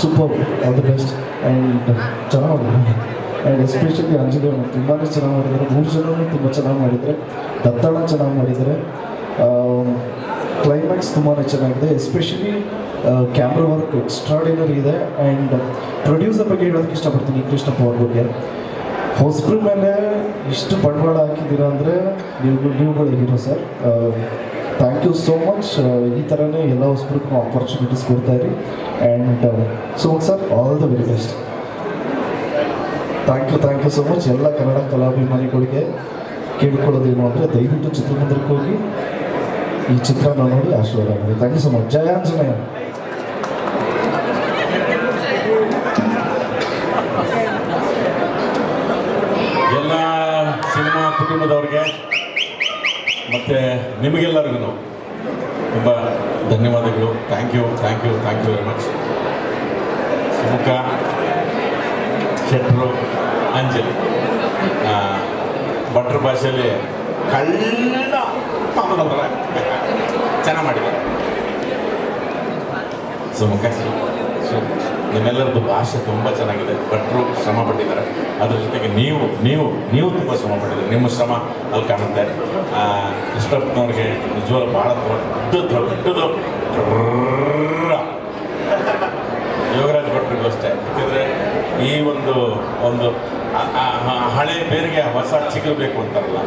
Super all the best and ಚೆನ್ನಾಗಿ and especially Anjali ತುಂಬಾ ಚೆನ್ನಾಗಿ ಮಾಡಿದ್ದಾರೆ. ಮೂರು ಜನರು ತುಂಬ ಚೆನ್ನಾಗಿ ಮಾಡಿದ್ದಾರೆ. ದತ್ತಾಳ ಚೆನ್ನಾಗಿ ಮಾಡಿದ್ದಾರೆ. ಕ್ಲೈಮ್ಯಾಕ್ಸ್ ತುಂಬಾ ಚೆನ್ನಾಗಿದೆ. ಎಸ್ಪೆಷಲಿ ಕ್ಯಾಮ್ರಾ ವರ್ಕ್ ಎಕ್ಸ್ಟ್ರಾಡಿನರಿ ಇದೆ. ಆ್ಯಂಡ್ ಪ್ರೊಡ್ಯೂಸರ್ ಬಗ್ಗೆ ಹೇಳೋದಕ್ಕೆ ಇಷ್ಟಪಡ್ತೀನಿ ಕೃಷ್ಣಪ್ಪ ಅವ್ರ ಬಗ್ಗೆ. ಹೊಸಬ್ರ ಮೇಲೆ ಇಷ್ಟು ಬಂಡವಾಳ ಹಾಕಿದ್ದೀರಾ ಅಂದರೆ ನೀವು ನೀವುಗಳು hero sir. Thank you so much ಈ ಥರನೇ ಎಲ್ಲ ಹೊಸಬ್ರಿಗೂ ಆಪರ್ಚುನಿಟೀಸ್ ಇರಿ. And so sir all the very best thank you thank you so much ಎಲ್ಲ ಕನ್ನಡ ಕಲಾಭಿಮಾನಿಗಳಿಗೆ ಕೇಳ್ಕೊಳ್ಳೋದೇನು ಅಂದರೆ ದಯವಿಟ್ಟು ಚಿತ್ರಮಂದಿರಕ್ಕೆ ಹೋಗಿ ಈ ಚಿತ್ರನ ನೋಡಿ ಆಶೀರ್ವಾದ ಥ್ಯಾಂಕ್ ಯು ಸೊ ಮಚ್ ಜಯ ಆಂಜನೇಯ. ನಿಮಗೆಲ್ಲರಿಗೂ ತುಂಬ ಧನ್ಯವಾದಗಳು. Thank you thank you thank you very much Sumukha, ಶೆಟ್ರು, ಅಂಜಲಿ. ಭಟ್ರ ಭಾಷೆಯಲ್ಲಿ ಕಳ್ಳ ಮಾಮನವರ ಚೆನ್ನಾಗಿ ಮಾಡಿದ್ದಾರೆ. ಸುಮುಖ ನಿಮ್ಮೆಲ್ಲರದ್ದು ಭಾಷೆ ತುಂಬ ಚೆನ್ನಾಗಿದೆ. ಭಟ್ರು ಶ್ರಮ ಪಟ್ಟಿದ್ದಾರೆ. ಅದ್ರ ಜೊತೆಗೆ ನೀವು ನೀವು ನೀವು ತುಂಬ ಶ್ರಮ ಪಟ್ಟಿದ್ದೀರಿ. ನಿಮ್ಮ ಶ್ರಮ ಅಲ್ಲಿ ಕಾಣುತ್ತೆ. ಕೃಷ್ಣಪ್ಪನವ್ರಿಗೆ ನಿಜವಾಗ್ಲೂ ಭಾಳ ದೊಡ್ಡ ದೊಡ್ಡದು ಯೋಗರಾಜ್ ಭಟ್ರಿಗೂ ಅಷ್ಟೇ. ಯಾಕೆಂದರೆ ಈ ಒಂದು ಒಂದು ಹಳೆ ಬೇರಿಗೆ ಹೊಸ ಚಿಗುರು ಬೇಕು ಅಂತಾರಲ್ಲ,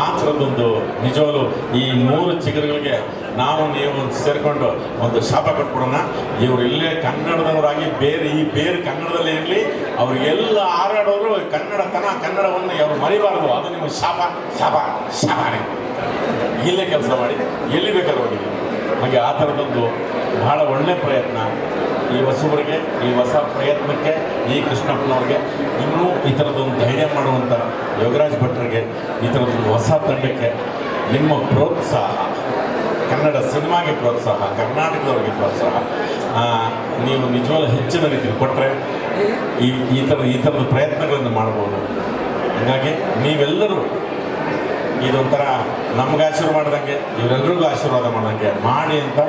ಆ ಥರದೊಂದು ನಿಜವಾಗ್ಲು ಈ ಮೂರು ಚಿಗುರುಗಳಿಗೆ ನಾವು ನೀವು ಸೇರಿಕೊಂಡು ಒಂದು ಶಾಪ ಕೊಟ್ಬಿಡೋಣ. ಇವರು ಇಲ್ಲೇ ಕನ್ನಡದವರಾಗಿ ಬೇರೆ, ಈ ಬೇರೆ ಕನ್ನಡದಲ್ಲೇ ಇರಲಿ, ಅವ್ರಿಗೆಲ್ಲ ಹಾರಾಡೋರು ಕನ್ನಡತನ, ಕನ್ನಡವನ್ನು ಅವ್ರು ಮರಿಬಾರ್ದು. ಅದು ನಿಮ್ಮ ಶಾಪ ಶಾಪ, ಶಾಪಾನೆ. ಇಲ್ಲೇ ಕೆಲಸ ಮಾಡಿ, ಎಲ್ಲಿ ಬೇಕಾದ್ರೂ ಹೋಗಿ. ಹಾಗೆ ಆ ಥರದೊಂದು ಬಹಳ ಒಳ್ಳೆಯ ಪ್ರಯತ್ನ. ಈ ಹೊಸಬರಿಗೆ ಈ ಹೊಸ ಪ್ರಯತ್ನಕ್ಕೆ, ಈ ಕೃಷ್ಣಪ್ಪನವ್ರಿಗೆ ಇನ್ನೂ ಈ ಥರದೊಂದು ಧೈರ್ಯ ಮಾಡುವಂಥ ಯೋಗರಾಜ್ ಭಟ್ರಿಗೆ, ಈ ಥರದೊಂದು ಹೊಸ ತಂಡಕ್ಕೆ ನಿಮ್ಮ ಪ್ರೋತ್ಸಾಹ, ಕನ್ನಡ ಸಿನಿಮಾಗೆ ಪ್ರೋತ್ಸಾಹ, ಕರ್ನಾಟಕದವ್ರಿಗೆ ಪ್ರೋತ್ಸಾಹ ನೀವು ನಿಜವಾಗ್ಲೂ ಹೆಚ್ಚಿನ ರೀತಿಯಲ್ಲಿ ಕೊಟ್ಟರೆ ಈ ಈ ಥರ ಈ ಥರದ ಪ್ರಯತ್ನಗಳನ್ನು ಮಾಡ್ಬೋದು ಹಾಗಾಗಿ ನೀವೆಲ್ಲರೂ ಇದೊಂಥರ ನಮ್ಗೆ ಆಶೀರ್ವಾದ ಮಾಡ್ದಂಗೆ ಇವರೆಲ್ಲರಿಗೂ ಆಶೀರ್ವಾದ ಮಾಡ್ದಂಗೆ ಮಾಡಿ ಅಂತ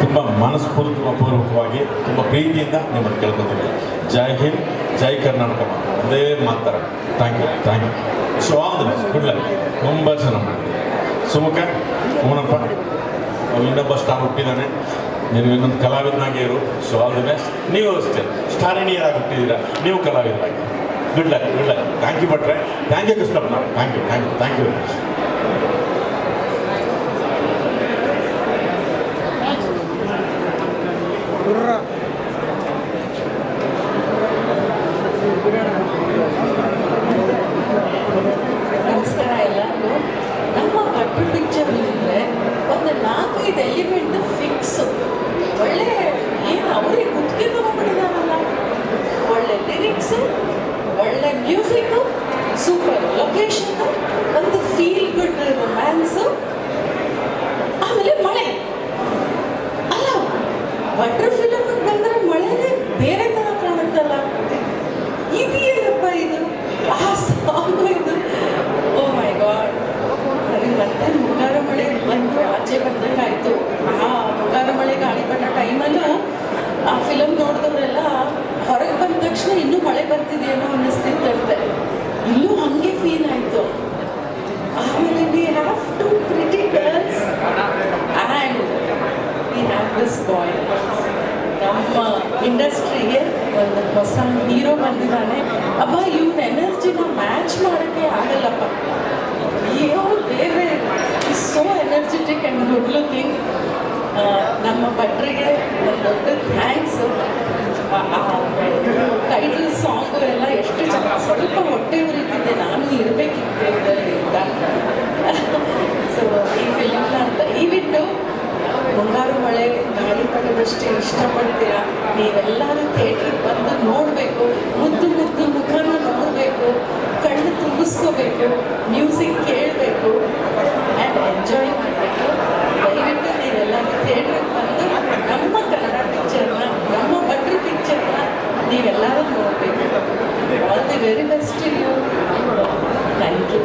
ತುಂಬ ಮನಸ್ಫೂರ್ತಿ ಪೂರ್ವಕವಾಗಿ, ತುಂಬ ಪ್ರೀತಿಯಿಂದ ನಿಮ್ಮನ್ನು ಕೇಳ್ಕೊತೀನಿ. ಜೈ ಹಿಂದ್, ಜೈ ಕರ್ನಾಟಕ ಅದೇ ಮಾತಾರ thank you thank you so all the good luck ತುಂಬ ಚೆನ್ನಾಗಿ ಮಾಡಿದೆ ಸುಮುಖ ಅವ್ನು ಇನ್ನೊಬ್ಬ ಸ್ಟಾರ್ ಹುಟ್ಟಿದ್ದಾನೆ ನೀನು ಇನ್ನೊಂದು ಕಲಾವಿದನಾಗಿ ಇರು. ಸೊ ಆಲ್ ದಿ ಬೆಸ್ಟ್ ನೀವು ಅಷ್ಟೇ. ಸ್ಟಾರಿಣಿಯರಾಗಿ ಹುಟ್ಟಿದ್ದೀರಾ ನೀವು ಕಲಾವಿದರಾಗಿ. Good luck good luck thank you ಭಟ್ರೆ thank you Krishnappa thank you thank you thank you ನಮಸ್ಕಾರ ಎಲ್ಲರಿಗೂ. ನಮ್ಮ ಭಟ್ರು ಪಿಕ್ಚರ್ ಅಂದರೆ ಒಂದು ನಾಲ್ಕೈದು ಎಲಿಮೆಂಟ್ ಸೂಪರ್ ಲೊಕೇಶನ್ ಒಂದು ಫೀಲ್ ಗುಡ್ ರೊಮ್ಯಾನ್ಸು ಆಮೇಲೆ ಮಳೆ ಅಲ್ಲ ಭಟ್ರು ಇಂಡಸ್ಟ್ರಿಗೆ ಒಂದು ಹೊಸ ಹೀರೋ ಬಂದಿದ್ದಾನೆ. ಅಬ್ಬ, ಇವ್ನ ಎನರ್ಜಿನ ಮ್ಯಾಚ್ ಮಾಡೋಕ್ಕೆ ಆಗಲ್ಲಪ್ಪ. ಏನೋ ಬೇರೆ so energetic and good looking ನಮ್ಮ ಭಟ್ರಿಗೆ ಒಂದು ದೊಡ್ಡ ಥ್ಯಾಂಕ್ಸು ಗಾಳಿ ಪಡೆದಷ್ಟೇ ಇಷ್ಟಪಡ್ತೀರಾ? ನೀವೆಲ್ಲರೂ ಥಿಯೇಟ್ರಿಗೆ ಬಂದು ನೋಡಬೇಕು, ಮುದ್ದು ಮುದ್ದು ಮುಖನ ನೋಡಬೇಕು, ಕಣ್ಣು ತುಂಬಿಸ್ಕೋಬೇಕು ಮ್ಯೂಸಿಕ್ ಕೇಳಬೇಕು ಆ್ಯಂಡ್ ಎಂಜಾಯ್ ಮಾಡಬೇಕು. ದಯವಿಟ್ಟು ನೀವೆಲ್ಲರೂ ಥಿಯೇಟ್ರಿಗೆ ಬಂದು ನಮ್ಮ ಕನ್ನಡ ಪಿಕ್ಚರ್ನ ನಮ್ಮ ಭಟ್ರ ಪಿಕ್ಚರ್ನ ನೀವೆಲ್ಲರೂ ನೋಡಬೇಕು. All the very best you thank you